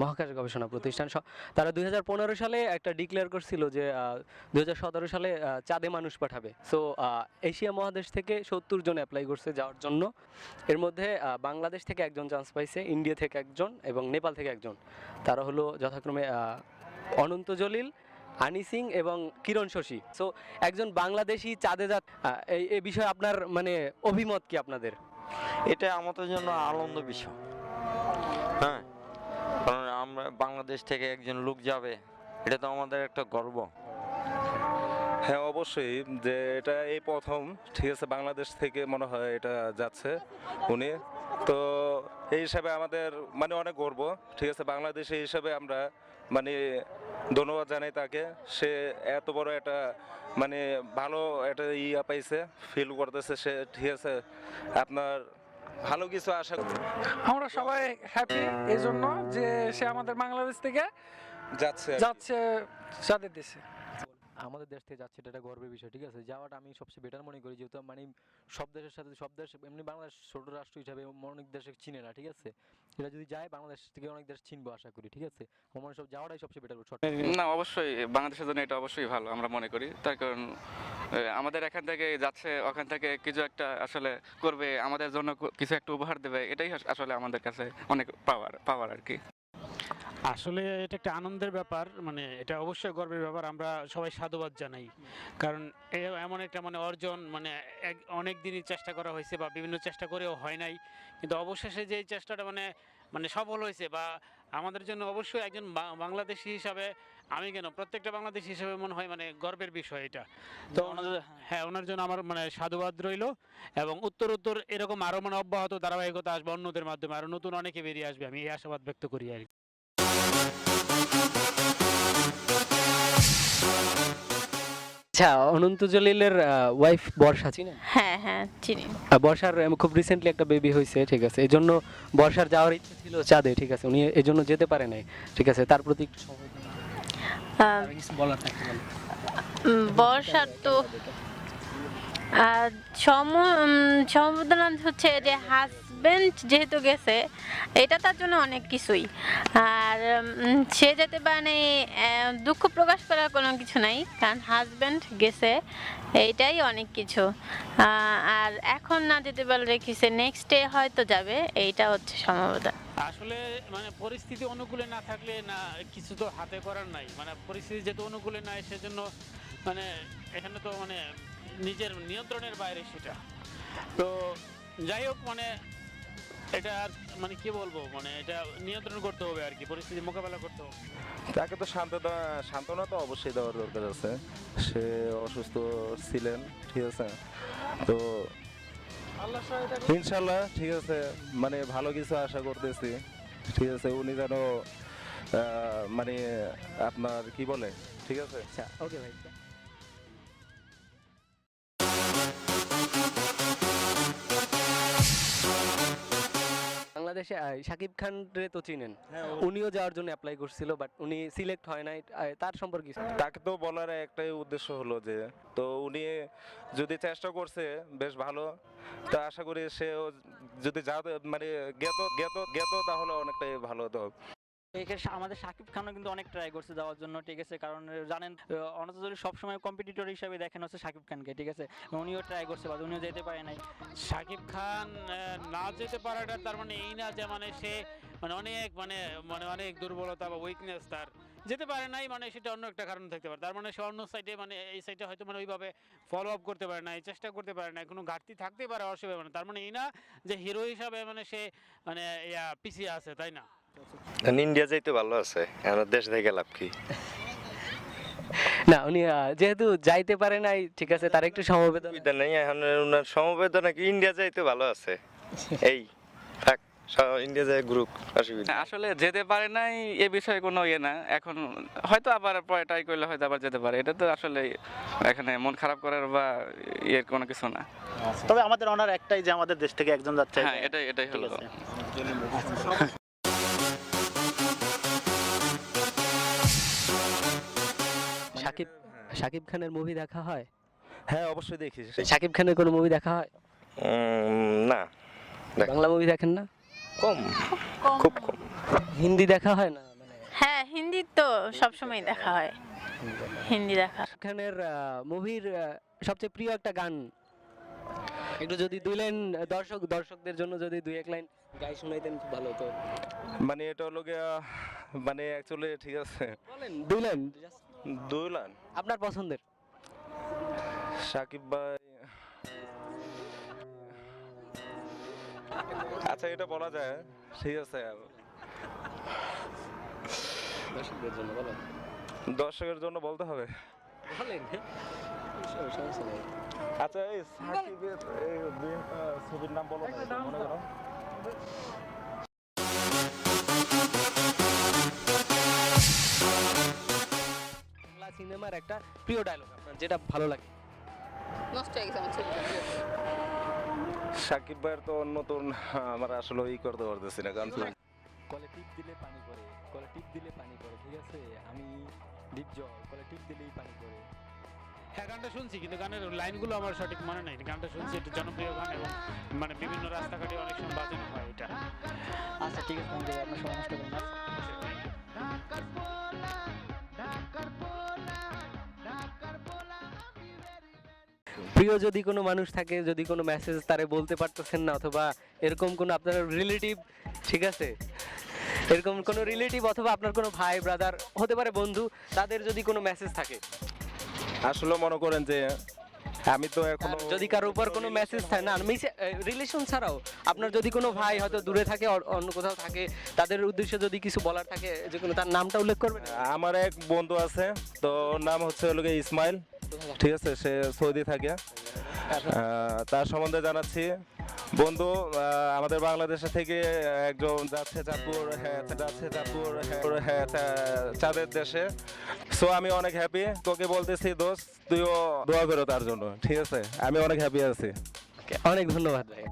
মহাকাশ গবেষণা প্রতিষ্ঠান তারা দুই হাজার পনেরো সালে একটা ডিক্লেয়ার করছিল যে দু হাজার সতেরো সালে চাঁদে মানুষ পাঠাবে। সো এশিয়া মহাদেশ থেকে সত্তর জন অ্যাপ্লাই করছে যাওয়ার জন্য। এর মধ্যে বাংলাদেশ থেকে একজন চান্স পাইছে, ইন্ডিয়া থেকে একজন এবং নেপাল থেকে একজন। তারা হলো যথাক্রমে অনন্ত জলিল হানি সিং এবং কিরণ শশী। সো একজন বাংলাদেশি চাঁদে যা এই বিষয়ে আপনার মানে অভিমত কি আপনাদের? এটা আমাদের জন্য আনন্দ বিষয়। আমরা বাংলাদেশ থেকে একজন লোক যাবে, এটা তো আমাদের একটা গর্ব। হ্যাঁ অবশ্যই, যে এটা এই প্রথম, ঠিক আছে, বাংলাদেশ থেকে মনে হয় এটা যাচ্ছে উনি। তো এই হিসাবে আমাদের মানে অনেক গর্ব, ঠিক আছে, বাংলাদেশে হিসাবে আমরা মানে ধন্যবাদ জানাই তাকে। সে এত বড় একটা মানে ভালো একটা ইয়া পাইছে ফিল করতেছে সে, ঠিক আছে, আপনার ভালো কিছু আশা আমরা সবাই হ্যাপি এই জন্য যে সে আমাদের বাংলাদেশ থেকে যাচ্ছে যাচ্ছে চাঁদের দেশে। আমাদের দেশ থেকে যাচ্ছে এটা একটা গর্বের বিষয় ঠিক আছে? যাওয়াটা আমি সবচেয়ে বেটার মনে করি যেহেতু মানে সব দেশের সাথে সব দেশ এমনি বাংলাদেশ ছোট রাষ্ট্র হিসাবে অনেক দেশে চিনে না ঠিক আছে? এটা যদি যায় বাংলাদেশ থেকে অনেক দেশ চিনবো আশা করি ঠিক আছে? আমার সব যাওয়াটাই সবচেয়ে বেটার না অবশ্যই বাংলাদেশের জন্য এটা অবশ্যই ভালো আমরা মনে করি। তার কারণ আমাদের এখান থেকে যাচ্ছে, ওখান থেকে কিছু একটা আসলে করবে, আমাদের জন্য কিছু একটা উপহার দেবে, এটাই আসলে আমাদের কাছে অনেক পাওয়ার পাওয়ার আর কি। আসলে এটা একটা আনন্দের ব্যাপার মানে এটা অবশ্যই গর্বের ব্যাপার, আমরা সবাই সাধুবাদ জানাই। কারণ এমন একটা মানে অর্জন মানে এক, অনেক দিনই চেষ্টা করা হয়েছে বা বিভিন্ন চেষ্টা করেও হয় নাই। কিন্তু অবশেষে যে চেষ্টাটা মানে মানে সফল হয়েছে বা আমাদের জন্য অবশ্যই একজন বাংলাদেশি হিসাবে আমি কেন? প্রত্যেকটা বাংলাদেশি হিসাবে মনে হয় মানে গর্বের বিষয় এটা। তো হ্যাঁ। ওনার জন্য আমার মানে সাধুবাদ রইল এবং উত্তর উত্তর এরকম আরও মানে অব্যাহত ধারাবাহিকতা আসবে অন্যদের মাধ্যমে। আরও নতুন অনেকে বেরিয়ে আসবে আমি এই আশাবাদ ব্যক্ত করি আর কি। আচ্ছা অনন্ত জলিলের ওয়াইফ বর্ষা চিনেন? হ্যাঁ হ্যাঁ চিনি। বর্ষার খুব রিসেন্টলি একটা বেবি হয়েছে ঠিক আছে। এই জন্য বর্ষার যাওয়ার ইচ্ছে ছিল চাঁদে ঠিক আছে। উনি এই জন্য যেতে পারে নাই ঠিক আছে। তার প্রতি একটু সমবেদনা আহ, আর কিছু বলার থাকতে পারে উম, বর্ষার তো আর সম উম, হচ্ছে যে হাজবেন্ড যেহেতু গেছে এটা তার জন্য অনেক কিছুই। আর সে যেতে পারে নাই, দুঃখ প্রকাশ করার কোনো কিছু নাই কারণ হাজবেন্ড গেছে এইটাই অনেক কিছু। আর এখন না যেতে পারলে কিছু নেক্সট ডে হয়তো যাবে এইটা হচ্ছে সমবেদনা আসলে মানে পরিস্থিতি অনুকূলে না থাকলে না, কিছু তো হাতে করার নাই। মানে পরিস্থিতি যেহেতু অনুকূলে নাই, সেজন্য মানে এখানে তো মানে নিজের নিয়ন্ত্রণের বাইরে সেটা। তো যাই হোক মানে এটা আর মানে কি বলব মানে এটা নিয়ন্ত্রণ করতে হবে আর কি, পরিস্থিতি মোকাবেলা করতে হবে। তাকে তো সান্ত্বনা সান্ত্বনা তো অবশ্যই দেওয়ার দরকার আছে। সে অসুস্থ ছিলেন, ঠিক আছে? তো ইনশাল্লাহ ঠিক আছে। মানে ভালো কিছু আশা করতেছি। ঠিক আছে উনি যেন আহ, মানে আপনার কি বলে? ঠিক আছে? আচ্ছা ওকে ভাই। বাংলাদেশে শাকিব খান রে তো চিনেন। উনিও যাওয়ার জন্য অ্যাপ্লাই করছিল বাট উনি সিলেক্ট হয় নাই তার সম্পর্কে তাকে তো বলার একটাই উদ্দেশ্য হলো যে তো উনি যদি চেষ্টা করছে বেশ ভালো। তা আশা করি সেও যদি যা মানে গেতো গেতো গেতো তাহলে অনেকটাই ভালো হতো। আমাদের সাকিব খানও কিন্তু অনেক ট্রাই করছে যাওয়ার জন্য, ঠিক আছে? কারণ জানেন অনন্তজলি সবসময় কম্পিটিটর হিসাবে দেখেন হচ্ছে সাকিব খানকে, ঠিক আছে? উনিও ট্রাই করছে বা উনিও যেতে পারে নাই। শাকিব খান না যেতে পারাটা তার মানে এই না যে মানে সে মানে অনেক মানে মানে অনেক দুর্বলতা বা উইকনেস তার। যেতে পারে নাই মানে সেটা অন্য একটা কারণ থাকতে পারে। তার মানে সে অন্য সাইডে মানে এই সাইডে হয়তো মানে ওইভাবে ফলো আপ করতে পারে না চেষ্টা করতে পারে না কোনো ঘাটতি থাকতে পারে, অসুবিধা মানে তার মানে এই না যে হিরো হিসাবে মানে সে মানে পিছিয়ে আছে, তাই না? ইন্ডিয়া যাইতে ভালো আছে এখন দেশ থেকে লাভ কি? না উনি যেহেতু যাইতে পারে নাই ঠিক আছে তার একটু সমবেদনা। নেই এখন ওনার সমবেদনা কি? ইন্ডিয়া যাইতে ভালো আছে। এই থাক ইন্ডিয়া যায় গ্রুপ অসুবিধা আসলে যেতে পারে নাই এ বিষয়ে কোনো ইয়ে না এখন হয়তো আবার পরে ট্রাই করলে হয়তো আবার যেতে পারে এটা তো আসলে এখানে মন খারাপ করার বা ইয়ের কোনো কিছু না। তবে আমাদের অনার একটাই যে আমাদের দেশ থেকে একজন যাচ্ছে হ্যাঁ এটাই এটাই হলো। আছে শাকিব শাকিব খানের মুভি দেখা হয়? হ্যাঁ অবশ্যই দেখি। শাকিব খানের কোনো মুভি দেখা হয়? না। বাংলা মুভি দেখেন না? কম। খুব কম। হিন্দি দেখা হয় না? হ্যাঁ হিন্দি তো সবসময় দেখা হয়। হিন্দি দেখা শাকিব খানের মুভির সবচেয়ে প্রিয় একটা গান? একটু যদি দুই লাইন দর্শক দর্শকদের জন্য যদি দুই এক লাইন গাই শোনাইতেন খুব ভালো হতো। মানে এটা হলো গিয়া মানে অ্যাকচুয়ালি ঠিক আছে। বলেন দুই লাইন দুই লাইন আপনার পছন্দের? সাকিব ভাই। আচ্ছা এটা বলা যায়। ঠিক আছে দর্শকদের জন্য বলেন। দর্শকের জন্য বলতে হবে? বলেন। আচ্ছা এই সাকিবের ছবির নাম বলো মনে করো। সিনেমার একটা প্রিয় ডায়লগ আপনার যেটা ভালো লাগে? সাকিব ভাইয়ের তো নতুন আমার আসলে ই করতে পারতেছি না কারণ কলে টিপ দিলে পানি পড়ে কলে টিপ দিলে পানি পড়ে ঠিক আছে? আমি ডিপ জল কলে টিপ দিলেই পানি পড়ে। হ্যাঁ গানটা শুনছি কিন্তু গানের লাইনগুলো আমার সঠিক মনে নাই। গানটা শুনছি একটু জনপ্রিয় গান এবং মানে বিভিন্ন রাস্তাঘাটে অনেক সময় বাজানো হয় এটা আচ্ছা ঠিক আছে আপনার সময় নষ্ট করেন প্রিয় যদি কোনো মানুষ থাকে যদি কোনো মেসেজ তারে বলতে পারতেছেন না অথবা এরকম কোনো আপনার রিলেটিভ ঠিক আছে? এরকম কোনো রিলেটিভ অথবা আপনার কোনো ভাই ব্রাদার হতে পারে বন্ধু তাদের যদি কোনো মেসেজ থাকে। আসলে মনে করেন যে আমি তো এখন যদি কারোর উপর কোনো মেসেজ থাকে না রিলেশন ছাড়াও আপনার যদি কোনো ভাই হয়তো দূরে থাকে অন্য কোথাও থাকে তাদের উদ্দেশ্যে যদি কিছু বলার থাকে যে কোনো তার নামটা উল্লেখ করবেন? আমার এক বন্ধু আছে তো ওর নাম হচ্ছে হলো ইসমাইল। ঠিক আছে সে সৌদি থাকে। তার সম্বন্ধে জানাচ্ছি। বন্ধু আমাদের বাংলাদেশে থেকে একজন যাচ্ছে চাঁদপুর হ্যাঁ যাচ্ছে চাঁদপুর হ্যাঁ, হ্যাঁ চাঁদের দেশে। সো আমি অনেক হ্যাপি তোকে বলতেছি দোস্ত তুইও দোয়া করো তার জন্য। ঠিক আছে? আমি অনেক হ্যাপি আছি। অনেক ধন্যবাদ ভাই।